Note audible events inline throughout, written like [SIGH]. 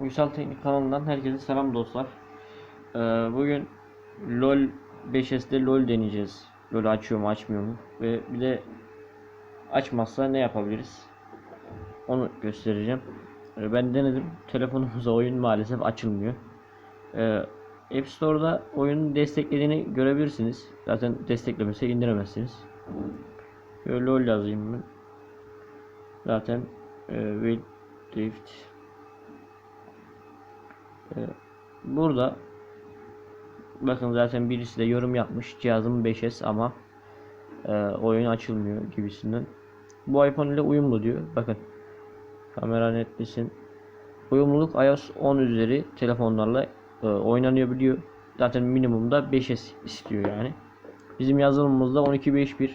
Uysal Teknik kanalından herkese selam dostlar. Ee, bugün LoL 5S'de LoL deneyeceğiz. LoL açıyor mu açmıyor mu? Ve bir de açmazsa ne yapabiliriz? Onu göstereceğim. Ee, ben denedim. Telefonumuza oyun maalesef açılmıyor. Ee, App Store'da oyunun desteklediğini görebilirsiniz. Zaten desteklemese indiremezsiniz. Şöyle LoL yazayım ben. Zaten e, Wild Rift ee, Burada bakın zaten birisi de yorum yapmış cihazım 5S ama e, oyun açılmıyor gibisinden. Bu iPhone ile uyumlu diyor. Bakın kamera netlesin. Uyumluluk iOS 10 üzeri telefonlarla e, oynanıyor biliyor. Zaten minimumda 5S istiyor yani. Bizim yazılımımızda 12.5.1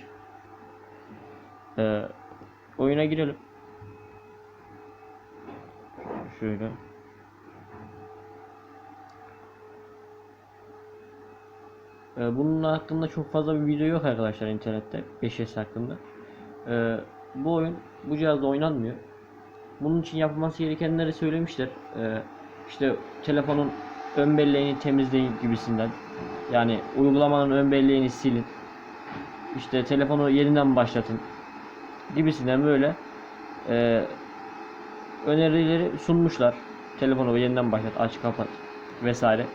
e, oyuna girelim. Şöyle. Ee, Bunun hakkında çok fazla bir video yok arkadaşlar internette 5S hakkında. Ee, bu oyun bu cihazda oynanmıyor. Bunun için yapılması gerekenleri söylemişler. Ee, işte telefonun ön belleğini temizleyin gibisinden. Yani uygulamanın ön belleğini silin. İşte telefonu yeniden başlatın gibisinden böyle e, önerileri sunmuşlar. Telefonu yeniden başlat, aç, kapat vesaire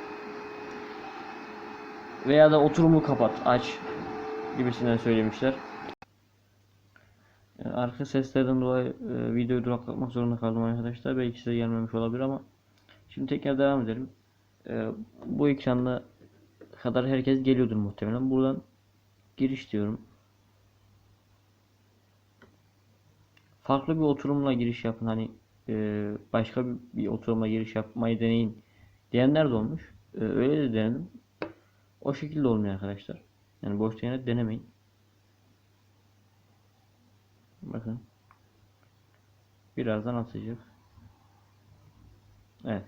veya da oturumu kapat, aç gibisinden söylemişler. Yani arka seslerden dolayı e, videoyu duraklatmak zorunda kaldım arkadaşlar. Belki size gelmemiş olabilir ama şimdi tekrar devam edelim. E, bu ekranda kadar herkes geliyordur muhtemelen. Buradan giriş diyorum. Farklı bir oturumla giriş yapın. Hani e, başka bir, bir oturumla giriş yapmayı deneyin diyenler de olmuş. E, öyle de denedim. O şekilde olmuyor arkadaşlar. Yani boş yere denemeyin. Bakın. Birazdan atacak. Evet.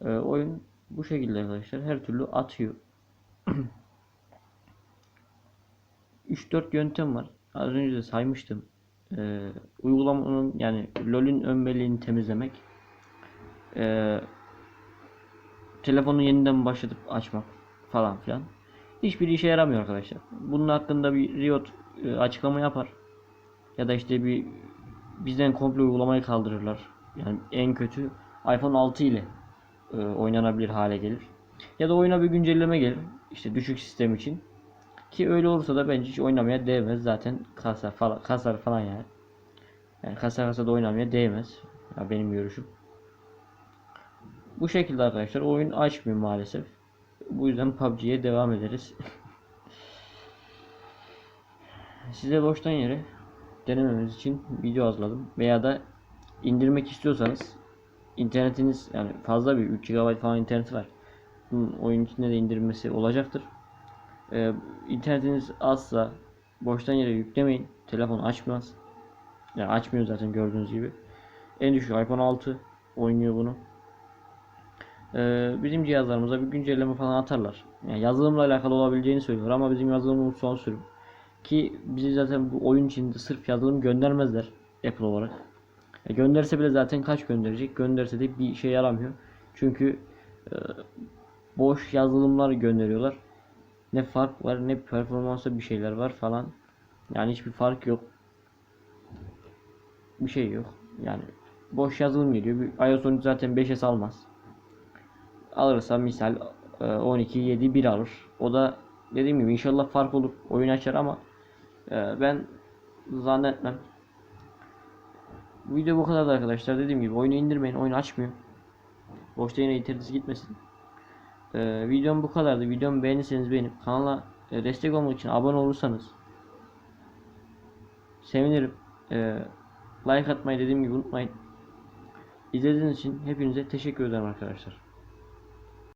Ee, oyun bu şekilde arkadaşlar. Her türlü atıyor. [CLEARS THROAT] 3-4 yöntem var. Az önce de saymıştım. Ee, uygulamanın yani LoL'ün ön belleğini temizlemek. Ee, telefonu yeniden başlatıp açmak falan filan. Hiçbir işe yaramıyor arkadaşlar. Bunun hakkında bir Riot e, açıklama yapar. Ya da işte bir bizden komple uygulamayı kaldırırlar. Yani en kötü iPhone 6 ile e, oynanabilir hale gelir. Ya da oyuna bir güncelleme gelir. İşte düşük sistem için. Ki öyle olursa da bence hiç oynamaya değmez. Zaten kasar falan, kasar falan yani. Yani kasa kasa da oynamaya değmez. Ya benim görüşüm. Bu şekilde arkadaşlar oyun açmıyor maalesef. Bu yüzden PUBG'ye devam ederiz. [LAUGHS] Size boştan yere denememiz için video hazırladım. Veya da indirmek istiyorsanız internetiniz yani fazla bir 3 GB falan interneti var. Bunun oyun içinde de indirmesi olacaktır. Ee, internetiniz azsa boştan yere yüklemeyin. Telefon açmaz. Yani açmıyor zaten gördüğünüz gibi. En düşük iPhone 6 oynuyor bunu. Ee, bizim cihazlarımıza bir güncelleme falan atarlar. Yani yazılımla alakalı olabileceğini söylüyor ama bizim yazılımımız son sürüm. Ki bizi zaten bu oyun için de sırf yazılım göndermezler Apple olarak. E, gönderse bile zaten kaç gönderecek? Gönderse de bir şey yaramıyor. Çünkü e, boş yazılımlar gönderiyorlar. Ne fark var ne performansa bir şeyler var falan. Yani hiçbir fark yok. Bir şey yok. Yani boş yazılım geliyor. İOS 13 zaten 5S almaz alırsa misal 12 7 1 alır. O da dediğim gibi inşallah fark olur. Oyun açar ama e, ben zannetmem. Bu video bu kadar arkadaşlar. Dediğim gibi oyunu indirmeyin. Oyun açmıyor. Boşta yine internetiniz gitmesin. Ee, videom bu kadardı. Videomu beğenirseniz beğenip kanala e, destek olmak için abone olursanız sevinirim. Ee, like atmayı dediğim gibi unutmayın. İzlediğiniz için hepinize teşekkür ederim arkadaşlar.